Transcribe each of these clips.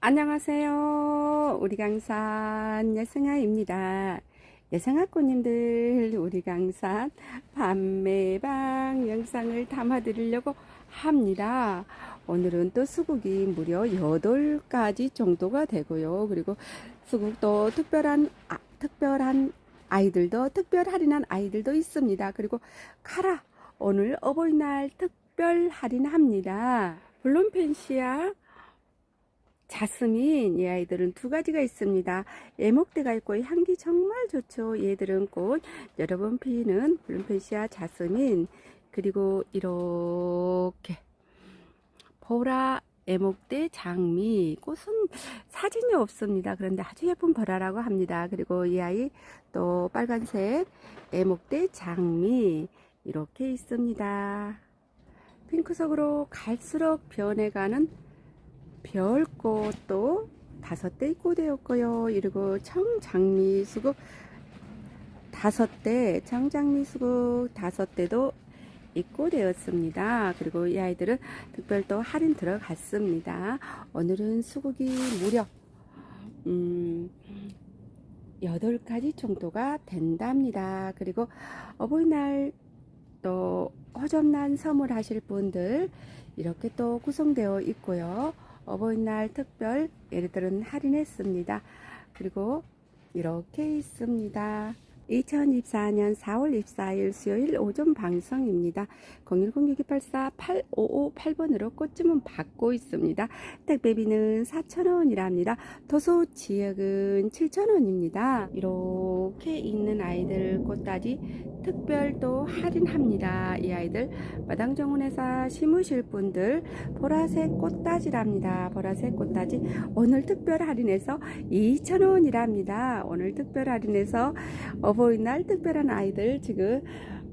안녕하세요. 우리 강산 예승아입니다. 예승아 꽃님들 우리 강산 판매방 영상을 담아 드리려고 합니다. 오늘은 또 수국이 무려 8가지 정도가 되고요. 그리고 수국도 특별한 아, 특별한 아이들도 특별 할인한 아이들도 있습니다. 그리고 카라 오늘 어버이날 특별 할인합니다. 블룸 펜시아 자스민 이 아이들은 두 가지가 있습니다. 애목대가 있고 향기 정말 좋죠. 얘들은 꽃 여러 번 피는 블룸펜시아 자스민 그리고 이렇게 보라 애목대 장미 꽃은 사진이 없습니다. 그런데 아주 예쁜 보라라고 합니다. 그리고 이 아이 또 빨간색 애목대 장미 이렇게 있습니다. 핑크색으로 갈수록 변해가는 별꽃도 다섯 대 입고 되었고요. 그리고 청장미 수국 다섯 대, 청장미 수국 다섯 대도 입고 되었습니다. 그리고 이 아이들은 특별 또 할인 들어갔습니다. 오늘은 수국이 무려 음, 8가지 정도가 된답니다. 그리고 어버이날 또 허접난 선물하실 분들 이렇게 또 구성되어 있고요. 어버이날 특별 얘네들은 할인했습니다. 그리고 이렇게 있습니다. 2024년 4월 24일 수요일 오전 방송입니다. 010-6284-8558번으로 꽃 주문 받고 있습니다. 택배비는 4,000원이랍니다. 도서 지역은 7,000원입니다. 이렇게 있는 아이들 꽃다지 특별 또 할인합니다. 이 아이들 마당정원에서 심으실 분들 보라색 꽃다지랍니다. 보라색 꽃다지 오늘 특별 할인해서 2,000원이랍니다. 오늘 특별 할인해서 어 버이날 특별한 아이들 지금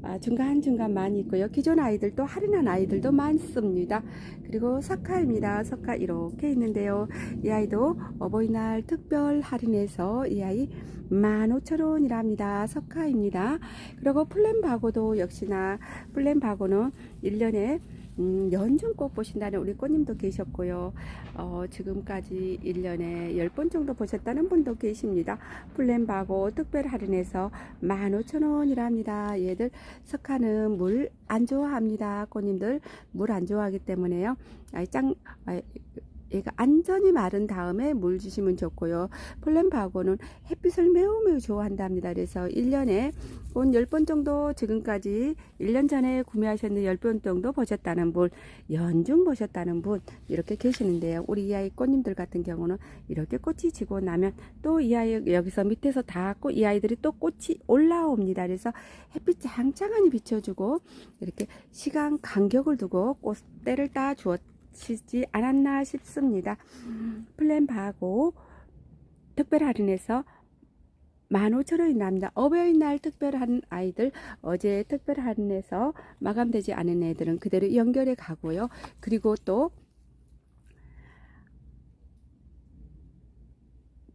아, 중간중간 많이 있고요. 기존 아이들도 할인한 아이들도 많습니다. 그리고 석화입니다. 석화 이렇게 있는데요. 이 아이도 어버이날 특별 할인해서 이 아이 15,000원이랍니다. 석화입니다. 그리고 플랜바고도 역시나 플랜바고는 1년에 음, 연중 꼭 보신다는 우리 꽃님도 계셨고요. 어, 지금까지 1년에 10번 정도 보셨다는 분도 계십니다. 플랜바고 특별 할인해서 15,000원이랍니다. 얘들 석화는 물 안 좋아합니다. 꽃님들 물 안 좋아하기 때문에요. 아이 짱, 아이, 얘가 안전히 마른 다음에 물 주시면 좋고요. 플랜바고는 햇빛을 매우 매우 좋아한답니다. 그래서 1년에 온 10번 정도 지금까지 1년 전에 구매하셨는데 10번 정도 보셨다는 분, 연중 보셨다는 분 이렇게 계시는데요. 우리 이 아이 꽃님들 같은 경우는 이렇게 꽃이 지고 나면 또 이 아이 여기서 밑에서 닿고 이 아이들이 또 꽃이 올라옵니다. 그래서 햇빛 짱짱하니 비춰주고 이렇게 시간 간격을 두고 꽃대를 따 주었 치지 않았나 싶습니다. 플랜바고 특별 할인해서 15,000원이 납니다. 어버이날 특별 할인 아이들 어제 특별 할인해서 마감되지 않은 애들은 그대로 연결해 가고요. 그리고 또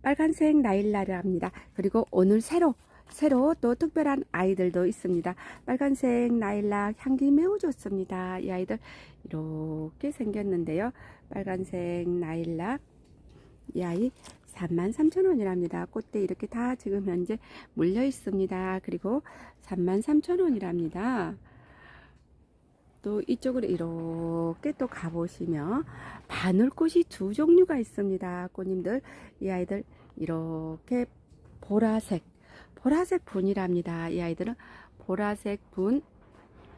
빨간색 나일라랍니다. 그리고 오늘 새로 새로 또 특별한 아이들도 있습니다. 빨간색 나일락 향기 매우 좋습니다. 이 아이들 이렇게 생겼는데요. 빨간색 나일락 이 아이 33,000원이랍니다. 꽃대 이렇게 다 지금 현재 물려 있습니다. 그리고 33,000원이랍니다. 또 이쪽으로 이렇게 또 가보시면 바늘꽃이 두 종류가 있습니다. 꽃님들 이 아이들 이렇게 보라색 보라색 분이랍니다. 이 아이들은 보라색 분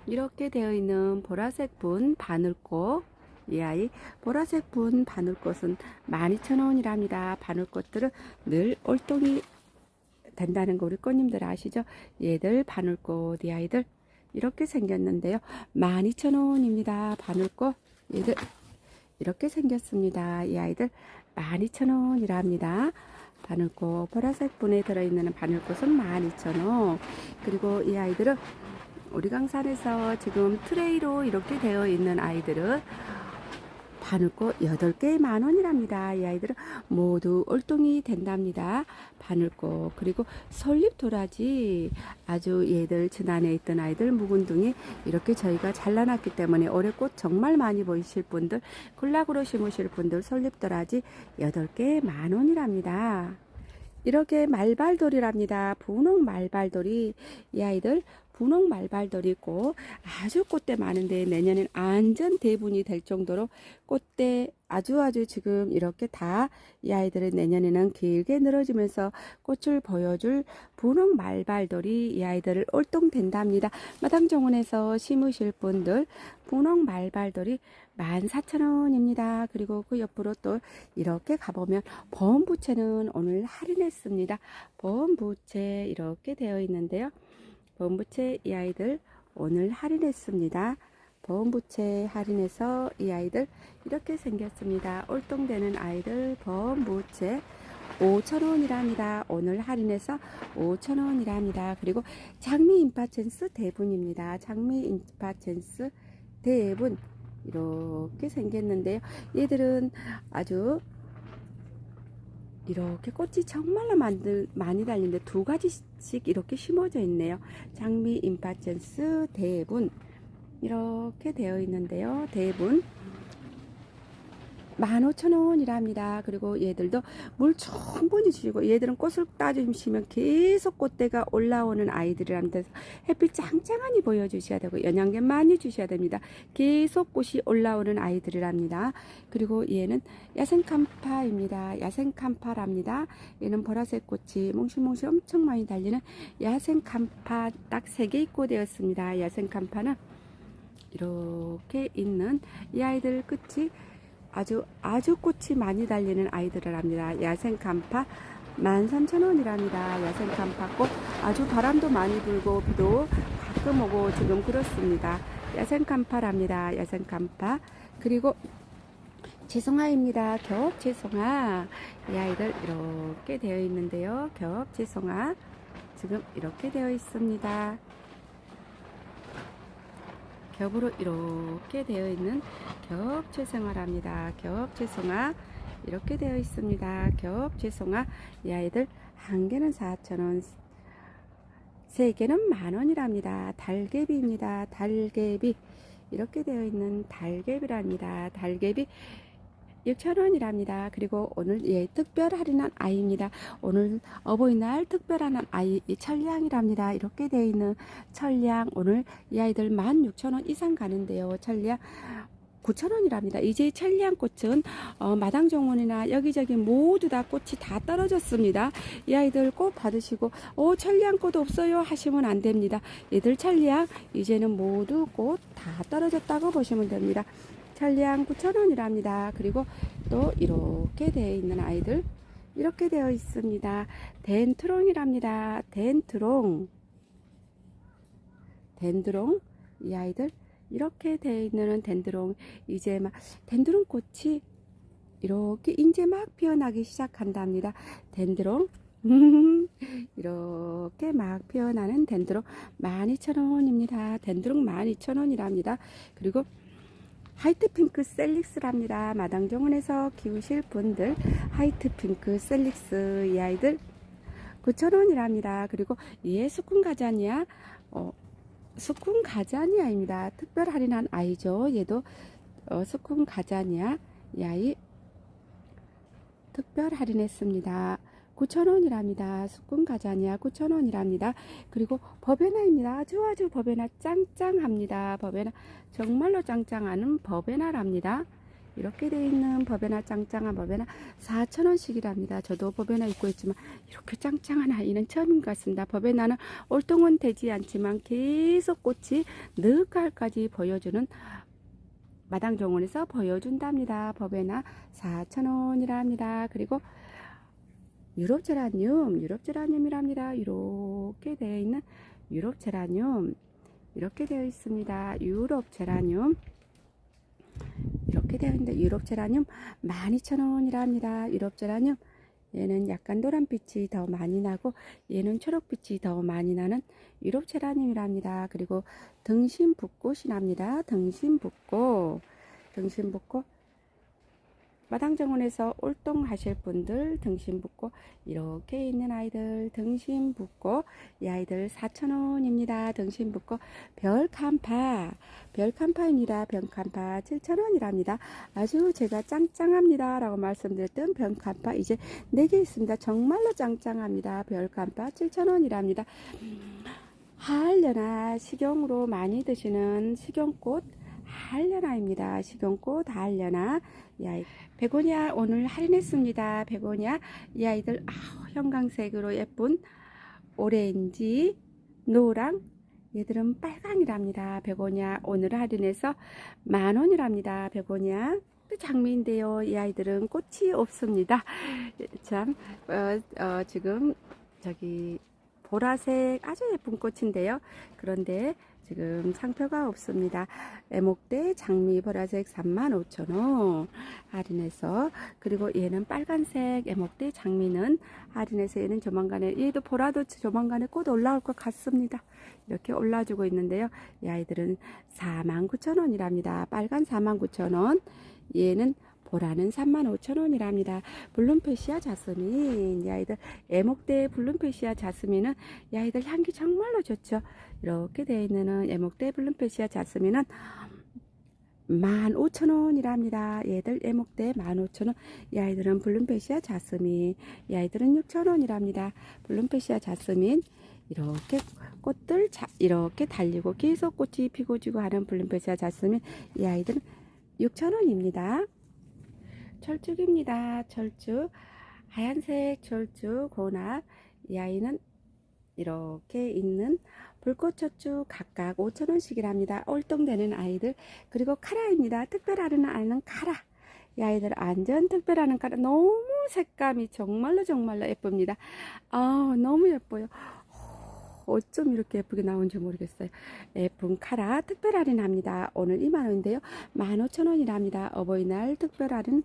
이렇게 되어 있는 보라색 분 바늘꽃 이 아이 보라색 분 바늘꽃은 12,000원이랍니다. 바늘꽃들은 늘 올동이 된다는 거 우리 꽃님들 아시죠? 얘들 바늘꽃 이 아이들 이렇게 생겼는데요. 12,000원입니다. 바늘꽃 얘들 이렇게 생겼습니다. 이 아이들 12,000원이랍니다. 바늘꽃 보라색 분에 들어있는 바늘꽃은 12,000원. 그리고 이 아이들은 우리 강산에서 지금 트레이로 이렇게 되어 있는 아이들은 바늘꽃 8개 만 원이랍니다. 이 아이들은 모두 올동이 된답니다. 바늘꽃 그리고 솔잎 도라지 아주 얘들 지난해 있던 아이들 묵은둥이 이렇게 저희가 잘라놨기 때문에 올해 꽃 정말 많이 보이실 분들 굴락으로 심으실 분들 솔잎 도라지 8개 만 원이랍니다. 이렇게 말발돌이랍니다. 분홍 말발돌이 이 아이들 분홍 말발돌이 있고 아주 꽃대 많은데 내년엔 안전 대분이 될 정도로 꽃대 아주 아주 지금 이렇게 다 이 아이들은 내년에는 길게 늘어지면서 꽃을 보여줄 분홍 말발돌이 이 아이들을 올동된답니다. 마당 정원에서 심으실 분들 분홍 말발돌이 14,000원입니다. 그리고 그 옆으로 또 이렇게 가보면 보험부채는 오늘 할인했습니다. 보험부채 이렇게 되어 있는데요. 보험부채 이 아이들 오늘 할인했습니다. 보험부채 할인해서 이 아이들 이렇게 생겼습니다. 올동되는 아이들 보험부채 5,000원이랍니다. 오늘 할인해서 5,000원이랍니다. 그리고 장미 임파첸스 대분입니다. 장미 임파첸스 대분 이렇게 생겼는데요. 얘들은 아주 이렇게 꽃이 정말로 만들, 많이 달린데 두 가지씩 이렇게 심어져 있네요. 장미 임파첸스 대분 이렇게 되어 있는데요. 대분 15,000원이랍니다. 그리고 얘들도 물 충분히 주시고 얘들은 꽃을 따주시면 계속 꽃대가 올라오는 아이들이랍니다. 햇빛 짱짱하니 보여주셔야 되고 영양제 많이 주셔야 됩니다. 계속 꽃이 올라오는 아이들이랍니다. 그리고 얘는 야생칸파입니다. 야생칸파랍니다. 얘는 보라색 꽃이 몽실몽실 엄청 많이 달리는 야생칸파 딱세개 입고 되었습니다. 야생칸파는 이렇게 있는 이 아이들 끝이 아주 아주 꽃이 많이 달리는 아이들을 합니다. 야생 간파 13,000원이랍니다. 야생 간파꽃 아주 바람도 많이 불고 비도 가끔 오고 지금 그렇습니다. 야생 간파랍니다. 야생 간파 그리고 재송아입니다. 겹 재송아 이 아이들 이렇게 되어 있는데요. 겹 재송아 지금 이렇게 되어 있습니다. 겹으로 이렇게 되어 있는 겹채송화랍니다. 겹채송화 이렇게 되어 있습니다. 겹채송화 이 아이들 한 개는 4,000원 세 개는 만원이랍니다. 달개비입니다. 달개비 이렇게 되어 있는 달개비랍니다. 달개비 6,000원이랍니다. 그리고 오늘 예 특별 할인한 아이입니다. 오늘 어버이날 특별한 아이 이 철량이랍니다. 이렇게 되어 있는 철량 오늘 이 아이들 16,000원 이상 가는데요. 철량 9,000원이랍니다. 이제 천리안꽃은 어, 마당 정원이나 여기저기 모두 다 꽃이 다 떨어졌습니다. 이 아이들 꽃 받으시고 어 천리안꽃 없어요 하시면 안 됩니다. 얘들 천리안 이제는 모두 꽃 다 떨어졌다고 보시면 됩니다. 천리안 9,000원이랍니다. 그리고 또 이렇게 되어 있는 아이들 이렇게 되어 있습니다. 덴트롱이랍니다. 덴트롱 덴드롱 이 아이들 이렇게 되어 있는 덴드롱 이제 막 덴드롱 꽃이 이렇게 이제 막 피어나기 시작한답니다. 덴드롱 이렇게 막 피어나는 덴드롱 12,000원입니다. 덴드롱 12,000원이랍니다. 그리고 하이트 핑크 셀릭스랍니다. 마당정원에서 키우실 분들 하이트 핑크 셀릭스 이 아이들 9,000원이랍니다. 그리고 얘 수군 가자니아 어, 수군 가자니아입니다. 특별 할인한 아이죠. 얘도 어, 수군 가자니아 이 아이 특별 할인했습니다. 9,000원이랍니다. 수군 가자니아 9,000원이랍니다. 그리고 버베나입니다. 아주 아주 버베나 짱짱합니다. 버베나 정말로 짱짱하는 버베나랍니다. 이렇게 돼 있는 버베나 짱짱한 버베나 4,000원씩이랍니다. 저도 버베나 입고 있지만 이렇게 짱짱한 아이는 처음인 것 같습니다. 버베나는 올동은 되지 않지만 계속 꽃이 늦가을까지 보여주는 마당 정원에서 보여준답니다. 버베나 4,000원이랍니다. 그리고 유럽 제라늄, 유럽 제라늄이랍니다. 이렇게 되어 있는 유럽 제라늄 이렇게 되어 있습니다. 유럽 제라늄 이렇게 되어 있는데 유럽 제라늄 12,000원이랍니다. 유럽 제라늄 얘는 약간 노란빛이 더 많이 나고 얘는 초록빛이 더 많이 나는 유럽 제라늄이랍니다. 그리고 등심 붓꽃이 납니다. 등심 붓꽃 등심 붓꽃 마당정원에서 올동하실 분들 등심 붓고 이렇게 있는 아이들 등심 붓고 이 아이들 4,000원입니다. 등심 붓고 별칸파 별칸파입니다. 별칸파 7,000원이랍니다. 아주 제가 짱짱합니다. 라고 말씀드렸던 별칸파 이제 4개 있습니다. 정말로 짱짱합니다. 별칸파 7,000원이랍니다. 하알려나 식용으로 많이 드시는 식용꽃 하알려나입니다. 식용꽃 하알려나 이 아이 베고니아 오늘 할인했습니다. 베고니아 이 아이들 아우, 형광색으로 예쁜 오렌지 노랑 얘들은 빨강이랍니다. 베고니아 오늘 할인해서 만 원이랍니다. 베고니아 또 장미인데요. 이 아이들은 꽃이 없습니다. 참 어, 어, 지금 저기 보라색 아주 예쁜 꽃인데요. 그런데 지금 상표가 없습니다. 애목대 장미 보라색 35,000원 할인해서 그리고 얘는 빨간색 애목대 장미는 할인해서 얘는 조만간에 얘도 보라도 조만간에 꽃 올라올 것 같습니다. 이렇게 올라주고 있는데요. 이 아이들은 49,000원이랍니다. 빨간 49,000원 얘는 보라는 35,000원이랍니다. 블룸페시아 자스민 이 아이들 애목대 블룸페시아 자스민은 이 아이들 향기 정말로 좋죠. 이렇게 되어 있는 애목대 블룸페시아 자스민은 15,000원이랍니다. 얘들 애목대 15,000원. 이 아이들은 블룸페시아 자스민. 이 아이들은 6,000원이랍니다. 블룸페시아 자스민. 이렇게 꽃들 자, 이렇게 달리고 계속 꽃이 피고 지고 하는 블룸페시아 자스민. 이 아이들은 6,000원입니다. 철쭉입니다. 철쭉. 하얀색 철쭉 고납. 이 아이는 이렇게 있는 불꽃철쭉 각각 5천원씩이랍니다. 올동되는 아이들. 그리고 카라입니다. 특별하는 아이는 카라. 이 아이들 완전 특별하는 카라. 너무 색감이 정말로 정말로 예쁩니다. 아 너무 예뻐요. 어쩜 이렇게 예쁘게 나온지 모르겠어요. 예쁜 카라 특별 할인합니다. 오늘 2만원인데요. 15,000원이랍니다. 어버이날 특별 할인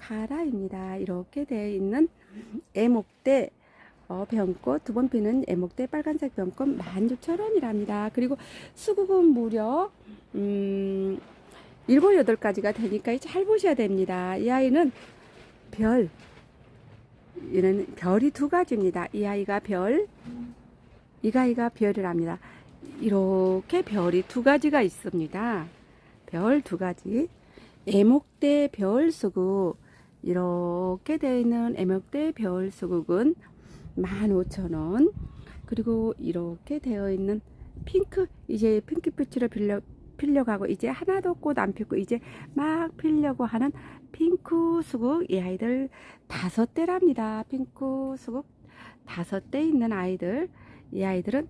카라입니다. 이렇게 되어 있는 애목대 어, 병꽃 두 번 피는 애목대 빨간색 병꽃 16,000원이랍니다. 그리고 수국은 무려 음, 7, 8가지가 되니까 잘 보셔야 됩니다. 이 아이는 별 얘는 별이 두 가지입니다. 이 아이가 별, 이 아이가 별이랍니다. 이렇게 별이 두 가지가 있습니다. 별 두 가지. 애목대 별 수국 이렇게 되어 있는 애목대 별 수국은 15,000원. 그리고 이렇게 되어 있는 핑크 이제 핑크빛으로 빌려 필려가고 이제 하나도 꽃 안 피고 이제 막 피려고 하는 핑크 수국 이 아이들 다섯 대랍니다. 핑크 수국 다섯 대 있는 아이들 이 아이들은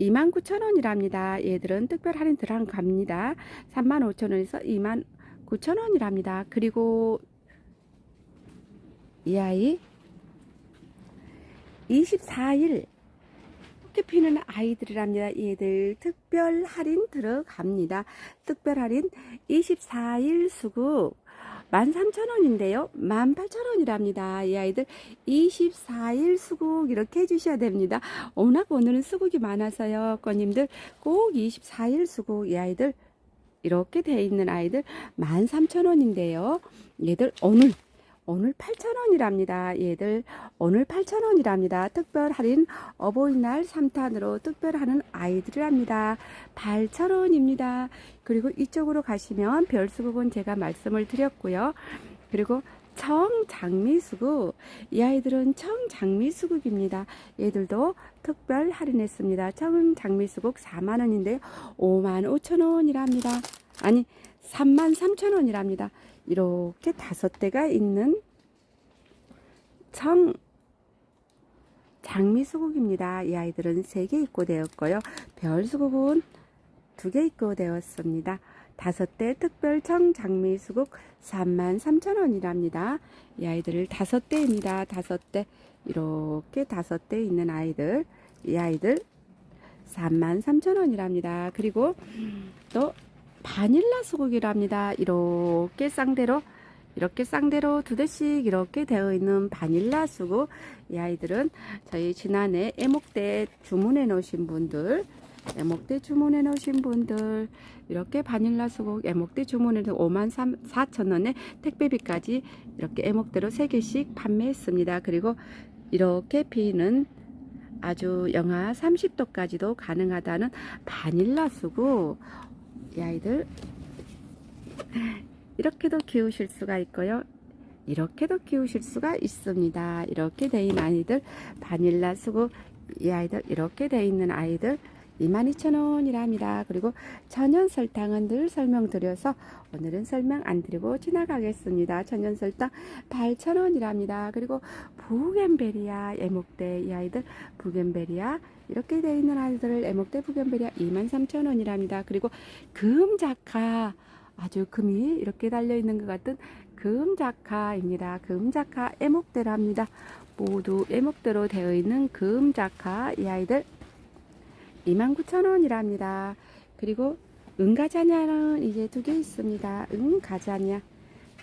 29,000원이랍니다. 얘들은 특별 할인 들어갑니다. 35,000원에서 29,000원이랍니다. 그리고 이 아이 24일 꽃게 피는 아이들이랍니다. 얘들 특별 할인 들어갑니다. 특별 할인 24일 수국 13,000원인데요. 18,000원이랍니다. 이 아이들 24일 수국 이렇게 해주셔야 됩니다. 워낙 오늘은 수국이 많아서요. 꺼님들 꼭 24일 수국 이 아이들 이렇게 돼 있는 아이들 13,000원인데요. 얘들 오늘 오늘 8,000원이랍니다. 얘들 오늘 8,000원이랍니다. 특별 할인 어버이날 3탄으로 특별 하는 아이들이랍니다. 8,000원입니다. 그리고 이쪽으로 가시면 별수국은 제가 말씀을 드렸고요. 그리고 청장미수국 이 아이들은 청장미수국입니다. 얘들도 특별 할인했습니다. 청장미수국 4만원인데요. 5만 5천원이랍니다. 아니 3만 3천원이랍니다. 이렇게 다섯 대가 있는 청 장미수국입니다. 이 아이들은 세개 입고되었고요. 별수국은 두 개 입고 되었습니다. 다섯 대 특별 청 장미 수국 33,000원이랍니다. 이 아이들 다섯 대입니다. 다섯 대 이렇게 다섯 대 있는 아이들 이 아이들 33,000원이랍니다. 그리고 또 바닐라 수국이랍니다. 이렇게 쌍대로 이렇게 쌍대로 두 대씩 이렇게 되어 있는 바닐라 수국 이 아이들은 저희 지난해 애목대 주문해 놓으신 분들 애목대 주문해 놓으신 분들 이렇게 바닐라 수국 애목대 주문해서 5만 4천 원에 택배비까지 이렇게 애목대로 3개씩 판매했습니다. 그리고 이렇게 비는 아주 영하 30도까지도 가능하다는 바닐라 수국 이 아이들 이렇게도 키우실 수가 있고요. 이렇게도 키우실 수가 있습니다. 이렇게 돼 있는 아이들 바닐라 수국 이 아이들 이렇게 돼 있는 아이들 22,000원이랍니다. 그리고 천연 설탕은 늘 설명드려서 오늘은 설명 안 드리고 지나가겠습니다. 천연 설탕 8,000원이랍니다. 그리고 부겐베리아 애목대 이 아이들 부겐베리아 이렇게 돼 있는 아이들 애목대 부겐베리아 23,000원이랍니다. 그리고 금자카 아주 금이 이렇게 달려 있는 것 같은 금자카입니다. 금자카 애목대랍니다. 모두 애목대로 되어 있는 금자카 이 아이들 29,000원이랍니다. 그리고 은가자냐는 이제 두개 있습니다. 은가자냐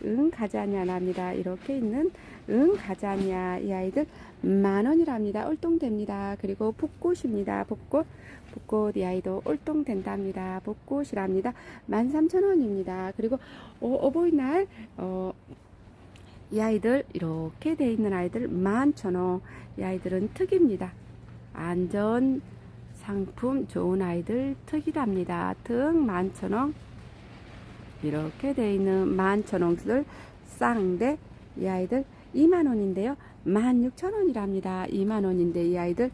은가자냐랍니다. 이렇게 있는 은가자냐 이 아이들 만원이랍니다. 올동됩니다. 그리고 붓꽃입니다. 붓꽃 붓꽃 이 아이도 올동된답니다. 붓꽃이랍니다. 13,000원입니다. 그리고 어, 어버이날 어, 이 아이들 이렇게 돼 있는 아이들 11,000원 이 아이들은 특입니다. 안전 상품 좋은 아이들 특이랍니다. 특 11,000원 이렇게 돼 있는 11,000원들 쌍대 이 아이들 2만원인데요. 16,000원이랍니다. 2만원인데 이 아이들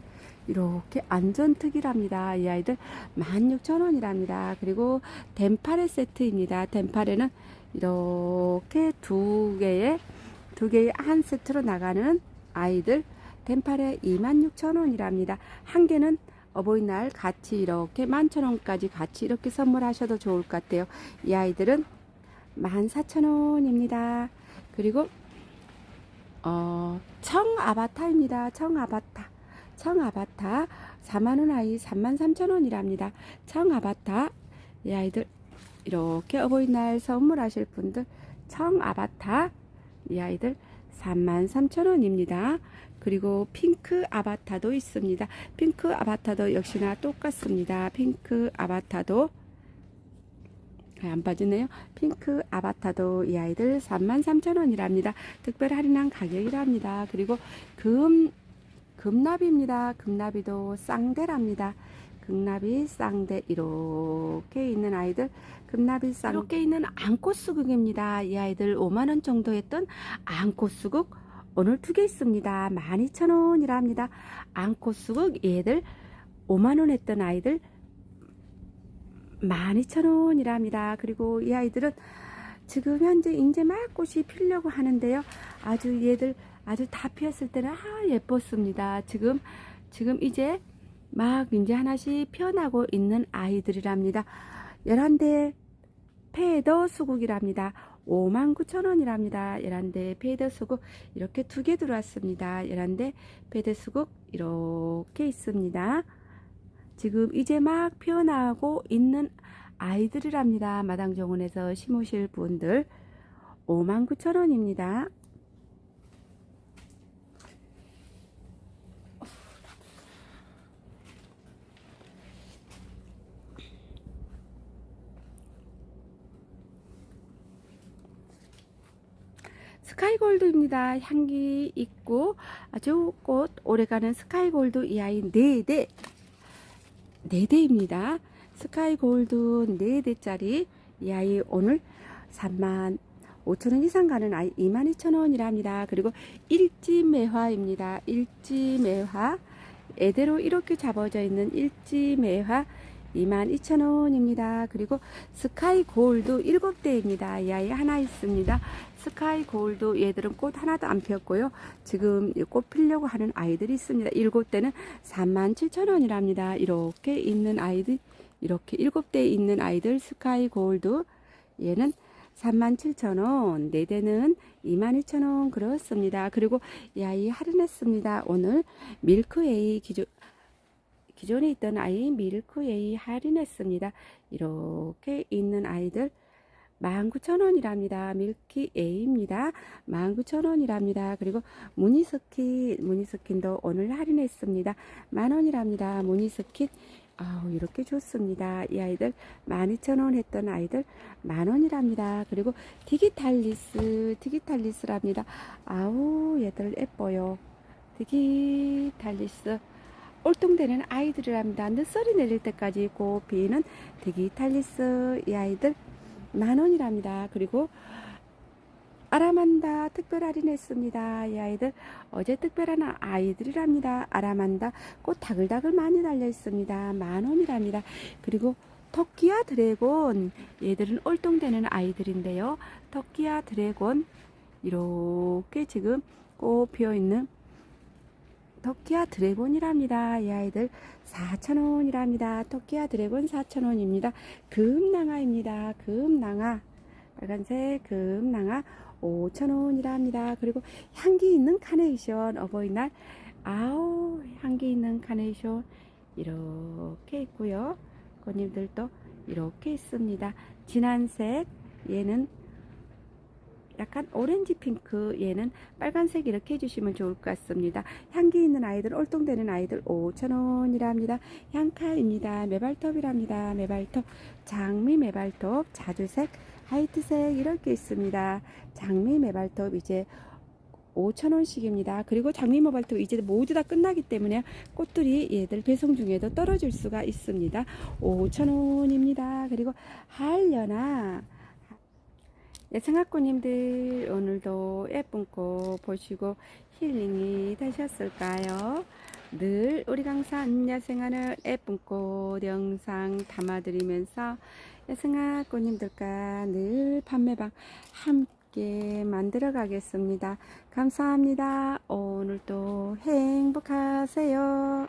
이렇게 안전특이랍니다. 이 아이들 16,000원이랍니다. 그리고 덴파레 세트입니다. 덴파레는 이렇게 두 개의 두 개의 한 세트로 나가는 아이들 덴파레 26,000원이랍니다. 한 개는 어버이날 같이 이렇게 11,000원까지 같이 이렇게 선물하셔도 좋을 것 같아요. 이 아이들은 14,000원입니다. 그리고 어, 청 아바타입니다. 청 아바타. 청 아바타 4만원 아이 33,000원이랍니다. 청 아바타 이 아이들 이렇게 어버이날 선물하실 분들 청 아바타 이 아이들 33,000원입니다. 그리고 핑크 아바타도 있습니다. 핑크 아바타도 역시나 똑같습니다. 핑크 아바타도 안 빠지네요. 핑크 아바타도 이 아이들 33,000원이랍니다. 특별 할인한 가격이랍니다. 그리고 금 금나비입니다. 금나비도 쌍대랍니다. 금나비 쌍대 이렇게 있는 아이들 금나비 쌍 이렇게 있는 앙꽃수국입니다. 이 아이들 5만원 정도 했던 앙꽃수국 오늘 두 개 있습니다. 12,000원이랍니다. 앙꽃수국 얘들 5만원 했던 아이들 12,000원이랍니다. 그리고 이 아이들은 지금 현재 이제 막 꽃이 피려고 하는데요. 아주 얘들 아주 다 피었을 때는 아 예뻤습니다. 지금 지금 이제 막 이제 하나씩 피어나고 있는 아이들이랍니다. 11대 페더 수국이랍니다. 59,000원이랍니다. 11대 페더 수국 이렇게 두 개 들어왔습니다. 11대 페더 수국 이렇게 있습니다. 지금 이제 막 피어나고 있는 아이들이랍니다. 마당 정원에서 심으실 분들 59,000원입니다. 스카이골드입니다. 향기 있고 아주 꽃 오래가는 스카이골드 이 아이 4대 4대입니다. 스카이골드 4대짜리 이 아이 오늘 3만 5천원 이상 가는 아이 22,000원이랍니다. 그리고 일지매화입니다. 일지매화 애대로 이렇게 잡아져 있는 일지매화 22,000원입니다. 그리고 스카이 골드 7대입니다. 이 아이 하나 있습니다. 스카이 골드 얘들은 꽃 하나도 안 피었고요. 지금 꽃 피려고 하는 아이들이 있습니다. 7대는 37,000원이랍니다. 이렇게 있는 아이들 이렇게 7대 있는 아이들 스카이 골드 얘는 37,000원, 4대는 22,000원 그렇습니다. 그리고 이 아이 할인했습니다. 오늘 밀크에이 기존 기존에 있던 아이 밀크에이 할인했습니다. 이렇게 있는 아이들 19,000원이랍니다. 밀키에이입니다. 19,000원이랍니다. 그리고 무늬스킨, 무늬스킨도 오늘 할인했습니다. 만원이랍니다. 무늬스킨 아우 이렇게 좋습니다. 이 아이들 12,000원 했던 아이들 만원이랍니다. 그리고 디기탈리스 디기탈리스랍니다. 아우 얘들 예뻐요. 디기탈리스 올동되는 아이들이랍니다. 늦소리 내릴 때까지 있고 비는 디기탈리스 이 아이들 만원이랍니다. 그리고 아라만다 특별 할인했습니다. 이 아이들 어제 특별한 아이들이랍니다. 아라만다 꽃 다글다글 많이 달려 있습니다. 만 원이랍니다. 그리고 터키아 드래곤 얘들은 올동되는 아이들인데요. 터키아 드래곤 이렇게 지금 꽃 피어 있는 터키아 드래곤이랍니다. 이 아이들 4,000원이랍니다. 터키아 드래곤 4,000원입니다. 금낭아입니다. 금낭아. 빨간색 금낭아 5,000원이랍니다. 그리고 향기 있는 카네이션 어버이날 아우 향기 있는 카네이션 이렇게 있고요. 꽃님들도 이렇게 있습니다. 진한색 얘는 약간 오렌지 핑크 얘는 빨간색 이렇게 해주시면 좋을 것 같습니다. 향기 있는 아이들 올동되는 아이들 5,000원이랍니다. 향카입니다. 메발톱이랍니다. 메발톱 장미 메발톱 자주색 하이트색 이렇게 있습니다. 장미 메발톱 이제 5,000원씩입니다. 그리고 장미 메발톱 이제 모두 다 끝나기 때문에 꽃들이 얘들 배송 중에도 떨어질 수가 있습니다. 5,000원입니다. 그리고 한려나 예성학구님들 오늘도 예쁜 꽃 보시고 힐링이 되셨을까요? 늘 우리 강산 야생하는 예쁜 꽃 영상 담아드리면서 야생학구님들과 늘 판매방 함께 만들어 가겠습니다. 감사합니다. 오늘도 행복하세요.